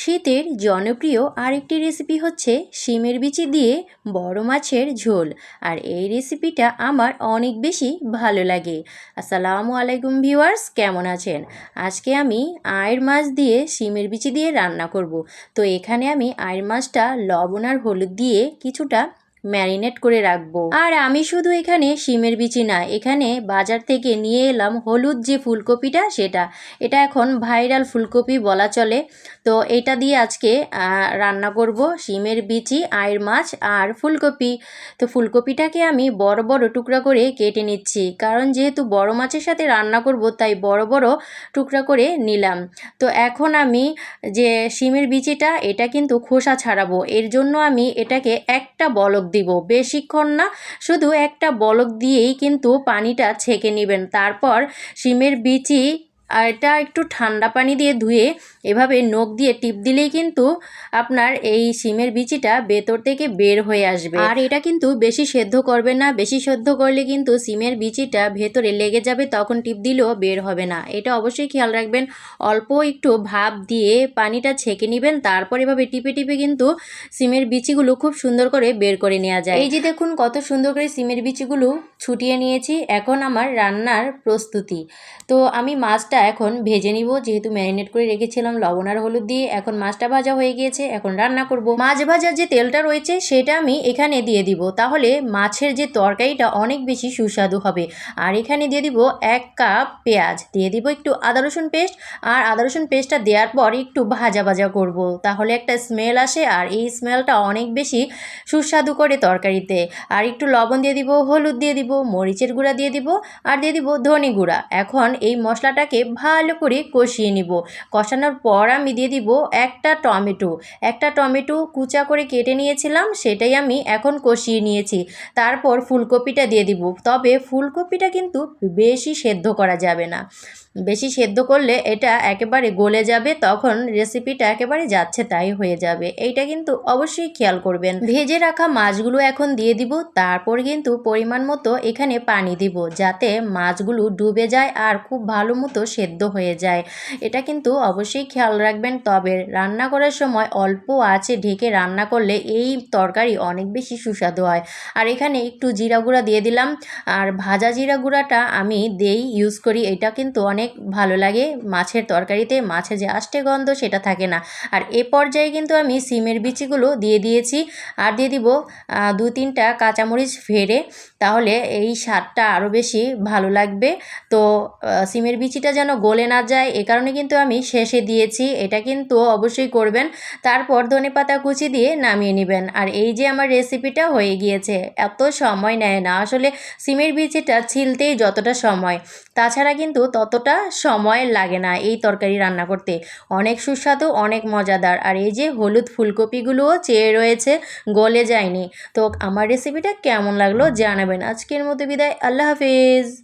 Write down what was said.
শীতের জনপ্রিয় আরেকটি রেসিপি হচ্ছে শিমের বিচি দিয়ে বড় মাছের ঝোল। আর এই রেসিপিটা আমার অনেক বেশি ভালো লাগে। আসসালামু আলাইকুম ভিউয়ার্স কেমন আছেন? আজকে আমি আয়ের মাছ দিয়ে শিমের বিচি দিয়ে রান্না করব। তো এখানে আমি আয়ের মাছটা লবণ আর হলুদ দিয়ে কিছুটা ম্যারিনেট করে রাখব। আর আমি শুধু এখানে শিমের বিচি না, এখানে বাজার থেকে নিয়ে এলাম হলুদ যে ফুলকপিটা সেটা। এটা এখন ভাইরাল ফুলকপি বলা চলে। তো এটা দিয়ে আজকে রান্না করব শিমের বিচি, আয়ের মাছ আর ফুলকপি। তো ফুলকপিটাকে আমি বড় বড় টুকরা করে কেটে নিচ্ছি। কারণ যেহেতু বড় মাছের সাথে রান্না করব, তাই বড় বড় টুকরা করে নিলাম। তো এখন আমি যে শিমের বিচিটা, এটা কিন্তু খোসা ছাড়াবো। এর জন্য আমি এটাকে একটা বলক দিব। বেশিক্ষণ না শুধু একটা বলক দিয়েই কিন্তু পানিটা ছেঁকে নেবেন। তারপর শিমের বিচি আর এটা একটু ঠান্ডা পানি দিয়ে ধুয়ে এভাবে নখ দিয়ে টিপ দিলেই কিন্তু আপনার এই সিমের বিচিটা ভেতর থেকে বের হয়ে আসবে। আর এটা কিন্তু বেশি সেদ্ধ করবে না বেশি সেদ্ধ করলে কিন্তু সিমের বিচিটা ভেতরে লেগে যাবে তখন টিপ দিলেও বের হবে না। এটা অবশ্যই খেয়াল রাখবেন অল্প একটু ভাপ দিয়ে পানিটা ছেঁকে নেবেন তারপর এভাবে টিপে টিপে কিন্তু সিমের বিচিগুলো খুব সুন্দর করে বের করে নেওয়া যায়। এই যে দেখুন কত সুন্দর করে সিমের বিচিগুলো ছুটিয়ে নিয়েছি এখন আমার রান্নার প্রস্তুতি। তো আমি মাছটা এখন ভেজে নিব, যেহেতু ম্যারিনেট করে রেখেছিলাম লবণ আর হলুদ দিয়ে। এখন মাছটা ভাজা হয়ে গিয়েছে, এখন রান্না করব। মাছ ভাজার যে তেলটা রয়েছে, সেটা আমি এখানে দিয়ে দিব। তাহলে মাছের যে তরকারিটা অনেক বেশি সুস্বাদু হবে। আর এখানে দিয়ে দিব এক কাপ পেঁয়াজ। দিয়ে দিব একটু আদা রসুন পেস্ট। আর আদা রসুন পেস্টটা দেওয়ার পর একটু ভাজা ভাজা করব। তাহলে একটা স্মেল আসে আর এই স্মেলটা অনেক বেশি সুস্বাদু করে তরকারিতে। আর একটু লবণ দিয়ে দিব, হলুদ দিয়ে দিব, মরিচের গুঁড়া দিয়ে দিব, আর দিয়ে দিব ধনে গুঁড়া। এখন এই মশলাটাকে ভালো করে কষিয়ে নিব। কষানোর পর আমি দিয়ে দিব একটা টমেটো। একটা টমেটো কুচা করে কেটে নিয়েছিলাম, সেটাই আমি এখন কষিয়ে নিয়েছি। তারপর ফুলকপিটা দিয়ে দিব। তবে ফুলকপিটা কিন্তু বেশি সেদ্ধ করা যাবে না। বেশি সেদ্ধ করলে এটা একেবারে গলে যাবে, তখন রেসিপিটা একেবারে যাচ্ছে তাই হয়ে যাবে। এইটা কিন্তু অবশ্যই খেয়াল করবেন। ভেজে রাখা মাছগুলো এখন দিয়ে দিব। তারপর কিন্তু পরিমাণ মতো এখানে পানি দিব, যাতে মাছগুলো ডুবে যায় আর খুব ভালো মতো সেদ্ধ হয়ে যায়। এটা কিন্তু অবশ্যই খেয়াল রাখবেন। তবে রান্না করার সময় অল্প আছে ঢেকে রান্না করলে এই তরকারি অনেক বেশি সুস্বাদু হয়। আর এখানে একটু জিরা গুঁড়া দিয়ে দিলাম। আর ভাজা জিরা গুঁড়াটা আমি দেই ইউজ করি। এটা কিন্তু অনেক ভালো লাগে। মাছের তরকারিতে মাছে যে আষ্টে গন্ধ সেটা থাকে না। আর এ পর্যায়ে কিন্তু আমি সিমের বিচিগুলো দিয়ে দিয়েছি। আর দিয়ে দিব দু তিনটা কাঁচামরিচ ফেরে তাহলে এই স্বাদটা আরও বেশি ভালো লাগবে। তো সিমের বিচিটা যেন গলে না যায়, এ কারণে কিন্তু আমি শেষে দিয়েছি। এটা কিন্তু অবশ্যই করবেন। তারপর ধনে পাতা কুচি দিয়ে নামিয়ে নেবেন। আর এই যে আমার রেসিপিটা হয়ে গিয়েছে, এত সময় নেয় না। আসলে সিমের বিচিটা ছিলতেই যতটা সময়। তাছাড়া কিন্তু ততটা সময় লাগে না এই তরকারি রান্না করতে। অনেক সুস্বাদু, অনেক মজাদার। আর এই যে হলুদ ফুলকপিগুলোও চেয়ে রয়েছে, গলে যায়নি। তো আমার রেসিপিটা কেমন লাগল জানাবেন। আজকের মতো বিদায়। আল্লাহ হাফিজ।